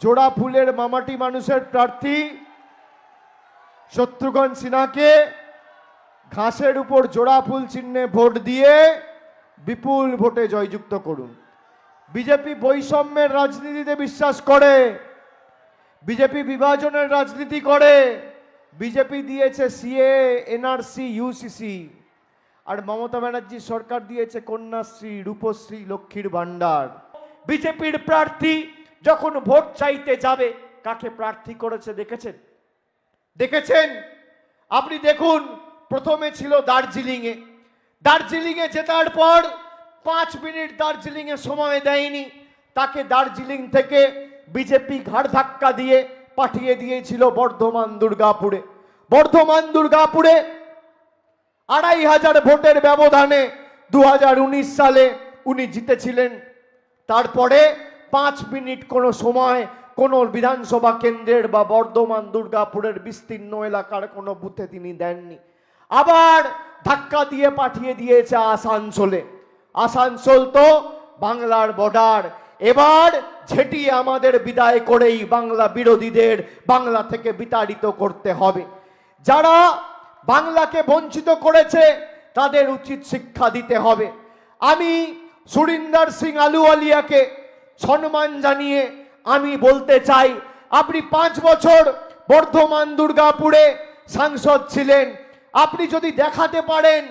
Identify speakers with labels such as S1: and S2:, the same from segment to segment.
S1: জোড়া ফুলের মামাটি মানুষের প্রার্থী শত্রুঘ্ন সিনহাকে ঘাসের উপর জোড়া ফুল চিহ্নে ভোট দিয়ে বিপুল ভোটে জয়যুক্ত করুন। বিজেপি বৈষম্যের রাজনীতিতে বিশ্বাস করে, বিজেপি বিভাজনের রাজনীতি করে, বিজেপি দিয়েছে সিএ, এনআরসি, ইউসিসি। আর মমতা ব্যানার্জি সরকার দিয়েছে কন্যাশ্রী, রূপশ্রী, লক্ষ্মীর ভাণ্ডার। বিজেপির প্রার্থী যখন ভোট চাইতে যাবে, কাকে প্রার্থী করেছে দেখেছেন? দেখেছেন? আপনি দেখুন, প্রথমে ছিল দার্জিলিংয়ে। দার্জিলিংয়ে জেতার পর পাঁচ মিনিট দার্জিলিংয়ে সময় দেয়নি। তাকে দার্জিলিং থেকে বিজেপি ঘাড় ধাক্কা দিয়ে পাঠিয়ে দিয়েছিল বর্ধমান দুর্গাপুরে। বর্ধমান দুর্গাপুরে আড়াই হাজার ভোটের ব্যবধানে দু হাজার উনিশ সালে উনি জিতেছিলেন। তারপরে পাঁচ মিনিট কোনো সময় কোনো বিধানসভা কেন্দ্রের বা বর্ধমান, দুর্গাপুরের বিস্তীর্ণ এলাকার কোনো বুথে তিনি দেননি। আবার ধাক্কা দিয়ে পাঠিয়ে দিয়েছে আসানসোলে। আসানসোল তো বাংলার বর্ডার। এবার ঝেটিয়ে আমাদের বিদায় করেই বাংলা বিরোধীদের বাংলা থেকে বিতাড়িত করতে হবে। যারা বাংলাকে বঞ্চিত করেছে, তাদের উচিত শিক্ষা দিতে হবে। আমি সুরিন্দর সিং আলুওয়ালিয়াকে সম্মান জানিয়ে আমি বলতে চাই, আপনি পাঁচ বছর বর্ধমান, দুর্গাপুরে সাংসদ ছিলেন। আপনি যদি দেখাতে পারেন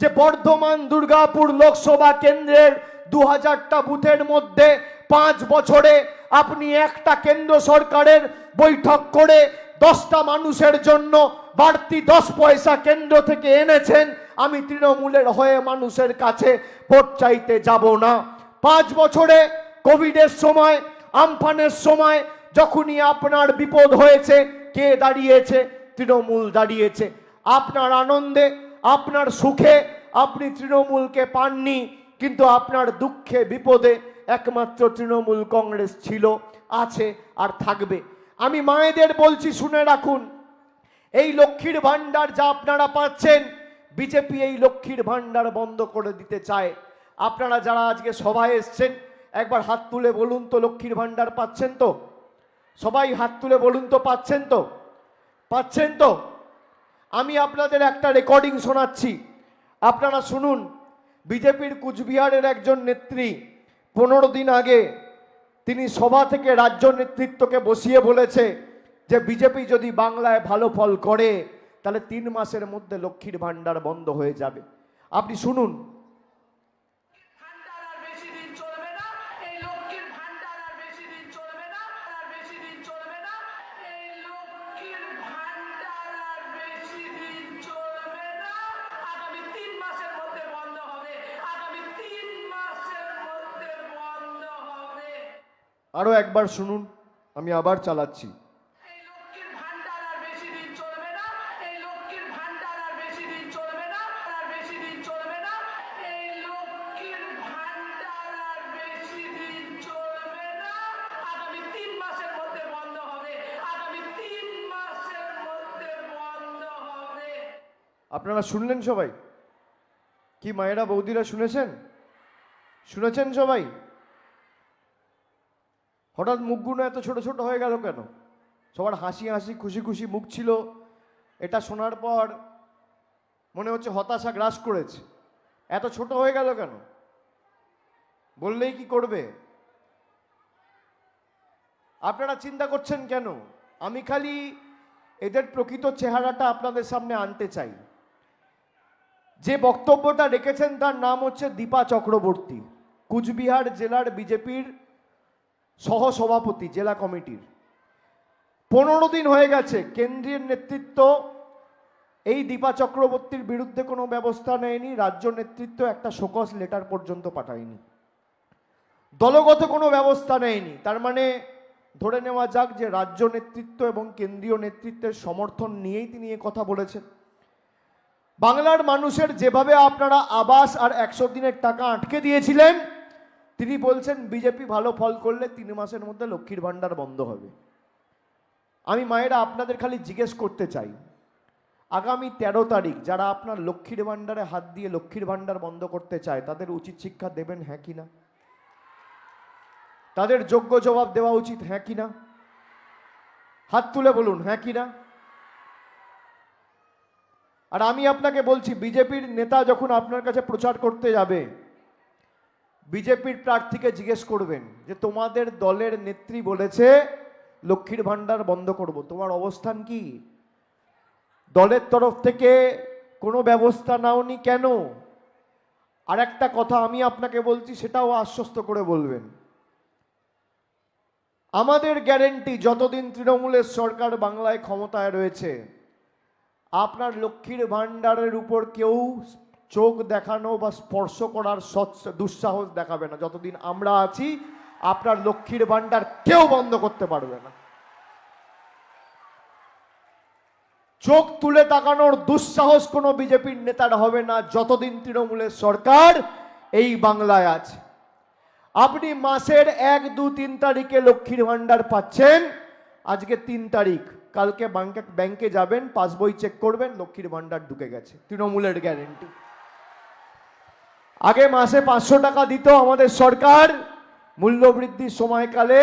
S1: যে বর্ধমান, দুর্গাপুর লোকসভা কেন্দ্রের দু হাজারটা বুথের মধ্যে পাঁচ বছরে আপনি একটা কেন্দ্র সরকারের বৈঠক করে দশটা মানুষের জন্য বাড়তি দশ পয়সা কেন্দ্র থেকে এনেছেন, আমি তৃণমূলের হয়ে মানুষের কাছে ভোট চাইতে যাব না। পাঁচ বছরে কোভিডের সময়, আমফানের সময় যখনই আপনার বিপদ হয়েছে, কে দাঁড়িয়েছে? তৃণমূল দাঁড়িয়েছে। আপনার আনন্দে, আপনার সুখে আপনি তৃণমূলকে পাননি, কিন্তু আপনার দুঃখে, বিপদে একমাত্র তৃণমূল কংগ্রেস ছিল, আছে আর থাকবে। আমি মায়েদের বলছি, শুনে রাখুন। এই লক্ষ্মীর ভাণ্ডার যা আপনারা পাচ্ছেন, বিজেপি এই লক্ষ্মীর ভাণ্ডার বন্ধ করে দিতে চায়। আপনারা যারা আজকে সভায় এসছেন একবার হাত তুলে বলুন তো, লক্ষ্মীর ভাণ্ডার পাচ্ছেন তো? সবাই হাত তুলে বলুন তো, পাচ্ছেন তো? পাচ্ছেন তো? আমি আপনাদের একটা রেকর্ডিং শোনাচ্ছি। আপনারা শুনুন, বিজেপির কুচবিহারের একজন নেত্রী পনেরো দিন আগে তিনি সভা থেকে রাজ্য নেতৃত্বকে বসিয়ে বলেছে যে, বিজেপি যদি বাংলায় ভালো ফল করে, তাহলে তিন মাসের মধ্যে লক্ষ্মীর ভাণ্ডার বন্ধ হয়ে যাবে। আপনি শুনুন
S2: আগামী
S1: একবার শুনুন আমি আবার চালাচ্ছি। আপনারা শুনলেন সবাই? কি মায়েরা বৌদিরা শুনেছেন? শুনেছেন সবাই? হঠাৎ মুখগুলো এত ছোট ছোট হয়ে গেল কেন? সবার হাসি হাসি, খুশি খুশি মুখ ছিল। এটা শোনার পর মনে হচ্ছে হতাশা গ্রাস করেছে। এত ছোট হয়ে গেল কেন? বললেই কি করবে? আপনারা চিন্তা করছেন কেন? আমি খালি এদের প্রকৃত চেহারাটা আপনাদের সামনে আনতে চাই। যে বক্তব্যটা রেখেছেন তার নাম হচ্ছে দীপা চক্রবর্তী, কুচবিহার জেলার বিজেপির সহসভাপতি, জেলা কমিটির। পনেরো দিন হয়ে গেছে, কেন্দ্রীয় নেতৃত্ব এই দীপা চক্রবর্তীর বিরুদ্ধে কোনো ব্যবস্থা নেয়নি, রাজ্য নেতৃত্ব একটা শোকস লেটার পর্যন্ত পাঠায়নি। দলগত কোনো ব্যবস্থা নেয়নি, তার মানে ধরে নেওয়া যাক যে রাজ্য নেতৃত্ব এবং কেন্দ্রীয় নেতৃত্বের সমর্থন নিয়েই তিনি এ কথা বলেছেন। বাংলার মানুষের যেভাবে আপনারা আবাস আর একশো দিনের টাকা আটকে দিয়েছিলেন তিনি বলছেন, বিজেপি ভালো ফল করলে তিন মাসের মধ্যে লক্ষ্মীর ভাণ্ডার বন্ধ হবে। আমি মায়েরা আপনাদের খালি জিজ্ঞেস করতে চাই, আগামী তেরো তারিখ যারা আপনার লক্ষ্মীর ভাণ্ডারে হাত দিয়ে লক্ষ্মীর ভাণ্ডার বন্ধ করতে চায়, তাদের উচিত শিক্ষা দেবেন হ্যাঁ কি না? তাদের যোগ্য জবাব দেওয়া উচিত হ্যাঁ কি না? হাত তুলে বলুন হ্যাঁ কি না? আর আমি আপনাকে বলছি, বিজেপির নেতা যখন আপনার কাছে প্রচার করতে যাবে বিজেপির প্রার্থীকে জিজ্ঞেস করবেন যে তোমাদের দলের নেত্রী বলেছে, লক্ষ্মীর ভাণ্ডার বন্ধ করব। তোমার অবস্থান কি? দলের তরফ থেকে কোনো ব্যবস্থা নাওনি কেন? আর একটা কথা আমি আপনাকে বলছি, সেটাও আশ্বস্ত করে বলবেন। আমাদের গ্যারেন্টি যতদিন তৃণমূলের সরকার বাংলায় ক্ষমতায় রয়েছে, আপনার লক্ষ্মীর ভাণ্ডারের উপর কেউ চোখ দেখানো বা স্পর্শ করার দুঃসাহস দেখাবে না। যতদিন আমরা আছি, আপনার লক্ষ্মীর ভাণ্ডার কেউ বন্ধ করতে পারবে না। চোখ তুলে তাকানোর দুঃসাহস কোনো বিজেপির নেতার হবে না, যতদিন তৃণমূলের সরকার এই বাংলায় আছে। আপনি মাসের এক, দু, তিন তারিখে লক্ষ্মীর ভাণ্ডার পাচ্ছেন, আজকে তিন তারিখ। কালকে ব্যাংকে যাবেন, পাসবই চেক করবেন, লক্ষ্মীর ভাণ্ডার ঢুকে গেছে, তৃণমূলের গ্যারেন্টি আগে মাসে পাঁচশো টাকা দিত আমাদের সরকার। মূল্যবৃদ্ধির সময়কালে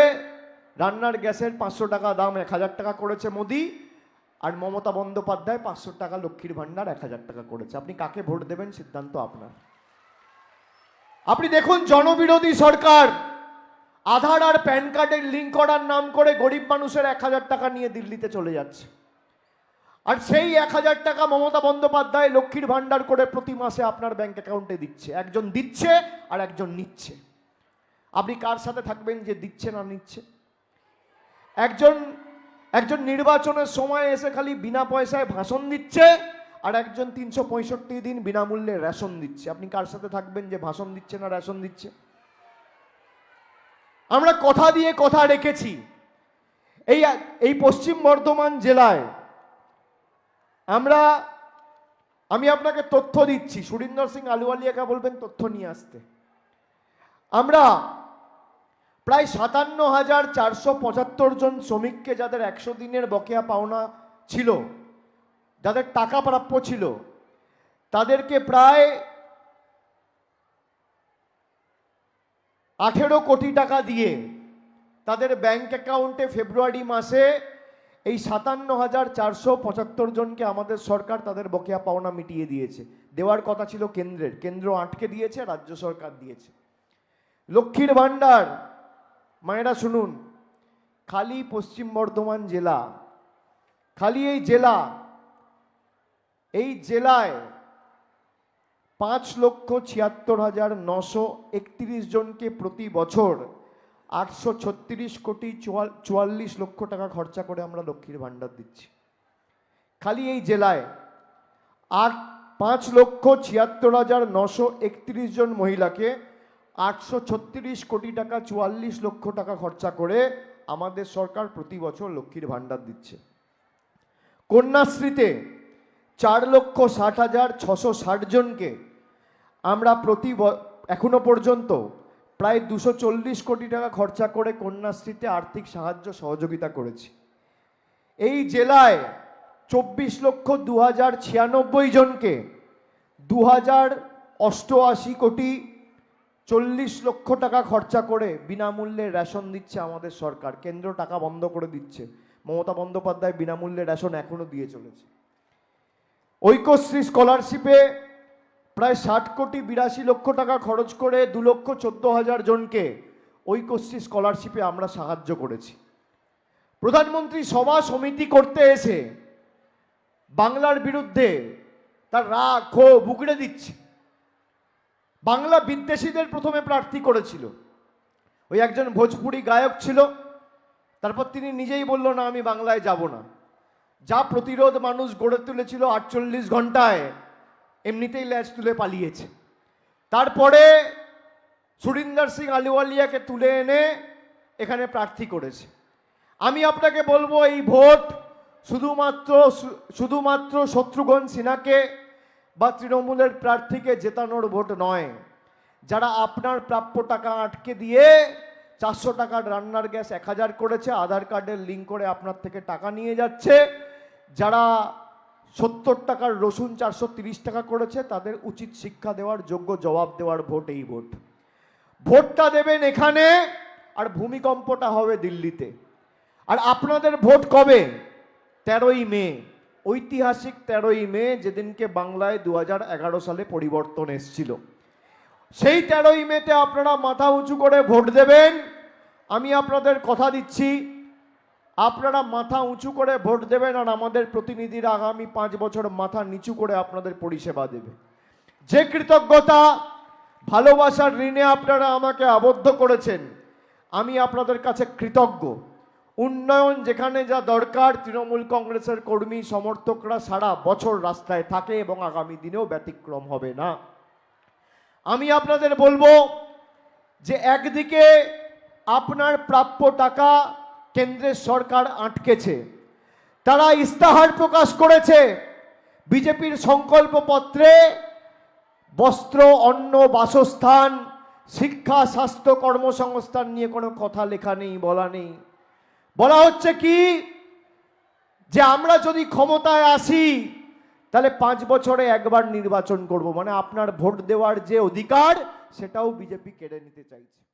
S1: রান্নার গ্যাসের পাঁচশো টাকা দাম এক হাজার টাকা করেছে মোদি আর মমতা বন্দ্যোপাধ্যায় পাঁচশো টাকা লক্ষ্মীর ভাণ্ডার এক হাজার টাকা করেছে। আপনি কাকে ভোট দেবেন? সিদ্ধান্ত আপনার। আপনি দেখুন, জনবিরোধী সরকার আধার আর প্যান কার্ডের লিঙ্ক করার নাম করে গরিব মানুষের এক হাজার টাকা নিয়ে দিল্লিতে চলে যাচ্ছে। আর সেই এক হাজার টাকা মমতা বন্দ্যোপাধ্যায় লক্ষ্মীর ভাণ্ডার করে প্রতি মাসে আপনার ব্যাংক অ্যাকাউন্টে দিচ্ছে। একজন দিচ্ছে আর একজন নিচ্ছে। আপনি কার সাথে থাকবেন যে দিচ্ছে না নিচ্ছে? একজন একজন নির্বাচনের সময় এসে খালি বিনা পয়সায় ভাষণ দিচ্ছে আর একজন তিনশো পঁয়ষট্টি দিন বিনামূল্যে রেশন দিচ্ছে। আপনি কার সাথে থাকবেন যে ভাষণ দিচ্ছে না রেশন দিচ্ছে? আমরা কথা দিয়ে কথা রেখেছি। এই এই পশ্চিম বর্ধমান জেলায় আমরা, আমি আপনাকে তথ্য দিচ্ছি। সুরিন্দর সিং আলুওয়ালিয়াকে বলবেন তথ্য নিয়ে আসতে। আমরা প্রায় সাতান্ন হাজার চারশো পঁচাত্তর জন শ্রমিককে যাদের একশো দিনের বকেয়া পাওনা ছিল, যাদের টাকা প্রাপ্য ছিল, তাদেরকে প্রায় আঠেরো কোটি টাকা দিয়ে তাদের ব্যাংক অ্যাকাউন্টে ফেব্রুয়ারি মাসে এই সাতান্ন হাজার চারশো পঁচাত্তর জনকে আমাদের সরকার তাদের বকেয়া পাওনা মিটিয়ে দিয়েছে। দেওয়ার কথা ছিল কেন্দ্রের। কেন্দ্র আটকে দিয়েছে, রাজ্য সরকার দিয়েছে। লক্ষ্মীর ভাণ্ডার, মায়েরা শুনুন, খালি পশ্চিম বর্ধমান জেলা, খালি এই জেলা, এই জেলায় পাঁচ লক্ষ ছিয়াত্তর হাজার নশো একত্রিশ জনকে প্রতি বছর আটশো ছত্রিশ কোটি চুয়াল- চুয়াল্লিশ লক্ষ টাকা খরচা করে আমরা লক্ষ্মীর ভাণ্ডার দিচ্ছি। খালি এই জেলায় আট, পাঁচ লক্ষ ছিয়াত্তর হাজার নশো একত্রিশ জন মহিলাকে আটশো ছত্রিশ কোটি টাকা, চুয়াল্লিশ লক্ষ টাকা খরচা করে আমাদের সরকার প্রতি বছর লক্ষ্মীর ভাণ্ডার দিচ্ছে। কন্যাশ্রীতে চার লক্ষ ষাট হাজার ছশো ষাট জনকে আমরা প্রতি এখনও পর্যন্ত প্রায় দুশো চল্লিশ কোটি টাকা খরচা করে কন্যাশ্রীতে আর্থিক সাহায্য সহযোগিতা করেছি। এই জেলায় চব্বিশ লক্ষ দু হাজার ছিয়ানব্বই জনকে দু হাজার অষ্টআশি কোটি চল্লিশ লক্ষ টাকা খরচা করে বিনামূল্যে রেশন দিচ্ছে আমাদের সরকার। কেন্দ্র টাকা বন্ধ করে দিচ্ছে। মমতা বন্দ্যোপাধ্যায় বিনামূল্যে রেশন এখনও দিয়ে চলেছে। ঐক্যশ্রী স্কলারশিপে প্রায় ষাট কোটি বিরাশি লক্ষ টাকা খরচ করে দু লক্ষ চোদ্দ হাজার জনকে ঐক্যশ্রী স্কলারশিপে আমরা সাহায্য করেছি। প্রধানমন্ত্রী সভা সমিতি করতে এসে বাংলার বিরুদ্ধে তার রাগ ক্ষোভ উগড়ে দিচ্ছে। বাংলা বিদ্বেষীদের প্রথমে প্রার্থী করেছিল। ওই একজন ভোজপুরি গায়ক ছিল। তারপর তিনি নিজেই বলল, না, আমি বাংলায় যাব না। যা প্রতিরোধ মানুষ গড়ে তুলেছিল আটচল্লিশ ঘন্টায় এমনিতেই ল্যাচ তুলে পালিয়েছে। তারপরে সুরিন্দর সিং আলুওয়ালিয়াকে তুলে এনে এখানে প্রার্থী করেছে। আমি আপনাকে বলব, এই ভোট শুধুমাত্র শুধুমাত্র শত্রুঘ্ন সিনহাকে বা তৃণমূলের প্রার্থীকে জেতানোর ভোট নয়। যারা আপনার প্রাপ্য টাকা আটকে দিয়ে চারশো টাকার রান্নার গ্যাস এক হাজার করেছে, আধার কার্ডের লিঙ্ক করে আপনার থেকে টাকা নিয়ে যাচ্ছে। যারা সত্তর টাকার রসুন চারশো টাকা করেছে, তাদের উচিত শিক্ষা দেওয়ার যোগ্য জবাব দেওয়ার ভোট এই ভোট। ভোটটা দেবেন এখানে, আর ভূমিকম্পটা হবে দিল্লিতে। আর আপনাদের ভোট কবে? তেরোই মে। ঐতিহাসিক তেরোই মে, যেদিনকে বাংলায় দু হাজার এগারো সালে পরিবর্তন এসছিল। সেই তেরোই মেতে আপনারা মাথা উঁচু করে ভোট দেবেন। আমি আপনাদের কথা দিচ্ছি। আপনারা মাথা উঁচু করে ভোট দেবেন আর আমাদের প্রতিনিধিরা আগামী পাঁচ বছর মাথা নিচু করে আপনাদের পরিষেবা দেবে। যে কৃতজ্ঞতা, ভালোবাসার ঋণে আপনারা আমাকে আবদ্ধ করেছেন, আমি আপনাদের কাছে কৃতজ্ঞ। উন্নয়ন যেখানে যা দরকার, তৃণমূল কংগ্রেসের কর্মী, সমর্থকরা সারা বছর রাস্তায় থাকে এবং আগামী দিনেও ব্যতিক্রম হবে না। আমি আপনাদের বলব যে একদিকে আপনার প্রাপ্য টাকা কেন্দ্রের সরকার আটকেছে। তারা ইস্তাহার প্রকাশ করেছে। বিজেপির সংকল্পপত্রে বস্ত্র, অন্ন, বাসস্থান, শিক্ষা, স্বাস্থ্য, কর্মসংস্থান নিয়ে কোনো কথা লেখা নেই, বলা নেই। বলা হচ্ছে কি? যে আমরা যদি ক্ষমতায় আসি, তাহলে পাঁচ বছরে একবার নির্বাচন করব। মানে আপনার ভোট দেওয়ার যে অধিকার, সেটাও বিজেপি কেড়ে নিতে চাইছে।